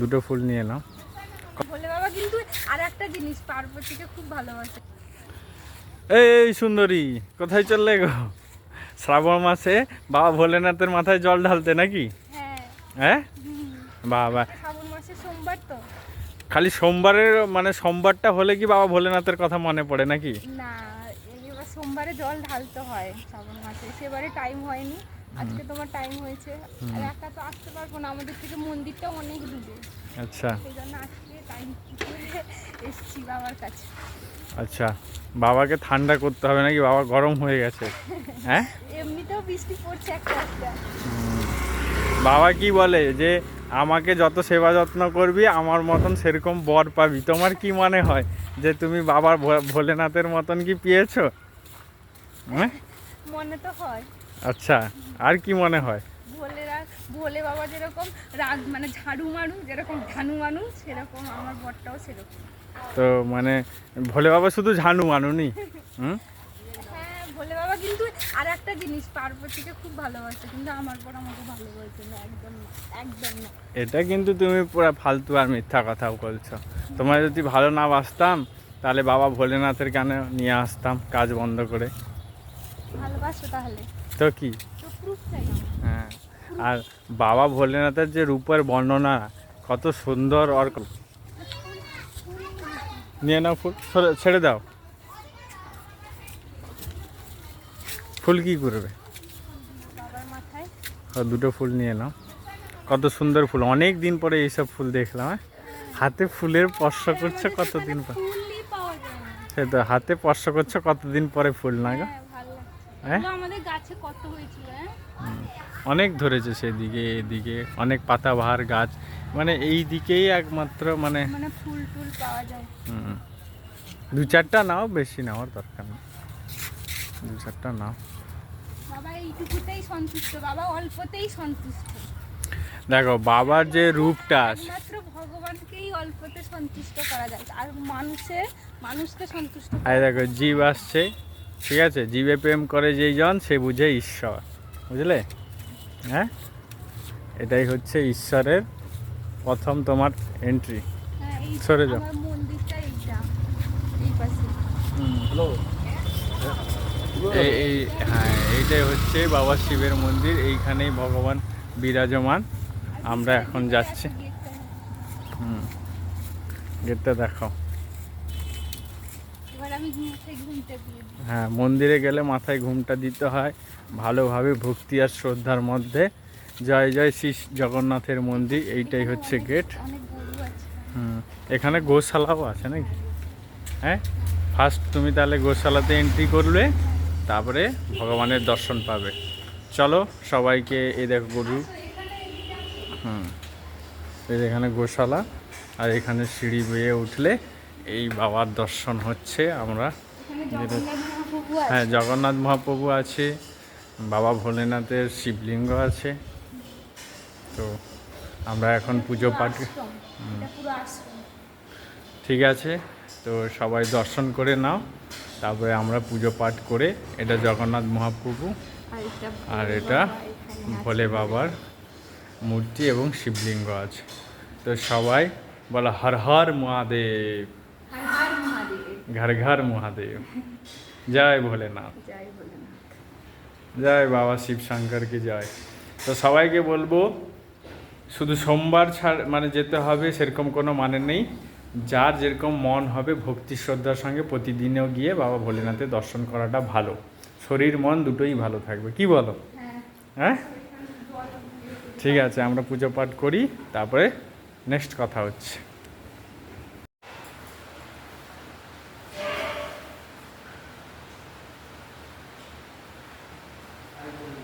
দুটো ফুল নিয়ে এলাম। বলে বাবা কিন্তু আর একটা জিনিস পার্বতীকে খুব ভালোবাসে। এই সুন্দরী কোথায় চললে গো? শ্রাবণ মাসে বাবা ভোলেনাথের মাথায় জল ঢালতে নাকি? হ্যাঁ। হ্যাঁ। বাবা। সোমবার তো। খালি সোমবারের মানে সোমবারটা হলে কি বাবা ভোলেনাথের কথা মনে পড়ে নাকি? না সোমবারে জল ঢালতে হয় শ্রাবণ মাসে। সেবারে টাইম হয়নি। আজকে তোমার টাইম হয়েছে। আর একা তো আসতে পারব না আমাদের থেকে মন্দিরটা অনেক দূরে। আচ্ছা। সেই জন্য আজকে টাইম এসছি বাবার কাছে। আচ্ছা বাবাকে ঠান্ডা করতে হবে নাকি? বাবা গরম হয়ে গেছে। হ্যাঁ? এমনিতেও বৃষ্টি পড়ছে একটা একটা। বাবা কি বলে যে আমাকে যত সেবা যত্ন করবি আমার মতন সেরকম বর পাবি। তোমার কি মনে হয় যে তুমি বাবার ভোলেনাথের মতন কি পেয়েছ? হ্যাঁ? মনে তো হয়। আচ্ছা আর কি মনে হয়? ভোলেরা ভোলে বাবা যেরকম রাগ মানে ঝাড়ু মানুষ যেরকম ঝানু মানুষ সেরকম আমার বরটাও সেরকম। তো মানে ভোলে বাবা শুধু ঝানু মানুনি হুম? হ্যাঁ ভোলে বাবা কিন্তু আর একটা জিনিস পার্বতীকে খুব ভালোবাসে কিন্তু আমার পর আমাকে ভালোবাসে না একদম একদম না। এটা কিন্তু তুমি পুরো ফালতু আর মিথ্যা কথা বলছো। তোমার যদি ভালো না বাসতাম তাহলে বাবা ভোলেনাথের কানে নিয়ে আসতাম কাজ বন্ধ করে। ভালোবাসো তাহলে। তো কি। হ্যাঁ। আর বাবা ভোলেনাথের যে রূপের বর্ণনা কত সুন্দর আর নিয়ে নাও ফুল। ছেড়ে দাও। ফুল কি করবে? দুটো ফুল নিয়ে নাও। কত সুন্দর ফুল। অনেক দিন পরে এইসব ফুল দেখলাম হ্যাঁ? হাতে ফুলের স্পর্শ করছে কতদিন পর সে তো হাতে স্পর্শ করছে কতদিন পরে ফুল না গো হ্যাঁ ভালো লাগছে হ্যাঁ? এগুলো আমাদের গাছে কত হয়েছিল হ্যাঁ? অনেক ধরেছে সেদিকে এদিকে। অনেক পাতাবাহার গাছ। মানে এই দিকেই একমাত্র মানে মানে ফুল টুল পাওয়া যায়। দু চারটা নাও বেশি নেওয়ার দরকার নেই। দু চারটা নাও। বাবা এইটুকুতেই সন্তুষ্ট। বাবা অল্পতেই সন্তুষ্ট। দেখো বাবার যে রূপটা ভগবানকেই অল্পতে সন্তুষ্ট করা যায়। আর মানুষের মানুষকে সন্তুষ্ট আর দেখো জীব আসছে। ঠিক আছে জীবে প্রেম করে যেই জন সে বুঝে ঈশ্বর। বুঝলে? হ্যাঁ? এটাই হচ্ছে ঈশ্বরের প্রথম তোমার এন্ট্রি হ্যাঁ, এই সরে যাও। এই এই এই হ্যাঁ এইটাই হচ্ছে বাবা শিবের মন্দির এইখানেই ভগবান বিরাজমান। আমরা এখন যাচ্ছি। হুম গেটটা দেখো হ্যাঁ মন্দিরে গেলে মাথায় ঘুমটা দিতে হয়। ভালোভাবে ভক্তি আর শ্রদ্ধার মধ্যে। জয় জয় শ্রী জগন্নাথের মন্দির এইটাই হচ্ছে গেট হুম এখানে গোশালাও আছে নাকি? হ্যাঁ ফার্স্ট তুমি তাহলে গোশালাতে এন্ট্রি করলে তারপরে ভগবানের দর্শন পাবে। চলো সবাইকে এই দেখো গরু। হুম এখানে গোশালা আর এখানে সিঁড়ি বেয়ে উঠলে এই বাবার দর্শন হচ্ছে আমরা হ্যাঁ জগন্নাথ মহাপ্রভু আছে বাবা ভোলেনাথের শিবলিঙ্গ আছে। তো আমরা এখন পুজো পাঠ ঠিক আছে তো সবাই দর্শন করে নাও তারপরে আমরা পুজো পাঠ করে এটা জগন্নাথ মহাপ্রভু আর এটা ভোলে বাবার মূর্তি এবং শিবলিঙ্গ আছে। তো সবাই বলো হর হর মহাদেব হর হর মহাদেব। ঘর ঘর মহাদেব জয় ভোলেনাথ জয় বাবা শিব শঙ্করকে জয় তো সবাইকে বলব শুধু সোমবার ছাড় মানে যেতে হবে সেরকম কোনো মানে নেই যার যেরকম মন হবে ভক্তি শ্রদ্ধার সঙ্গে প্রতিদিনেও গিয়ে বাবা ভোলেনাথের দর্শন করাটা ভালো। শরীর মন দুটোই ভালো থাকবে। কি বলো? হ্যাঁ। হ্যাঁ? ঠিক আছে আমরা পুজো পাঠ করি তারপরে নেক্সট কথা হচ্ছে। I believe.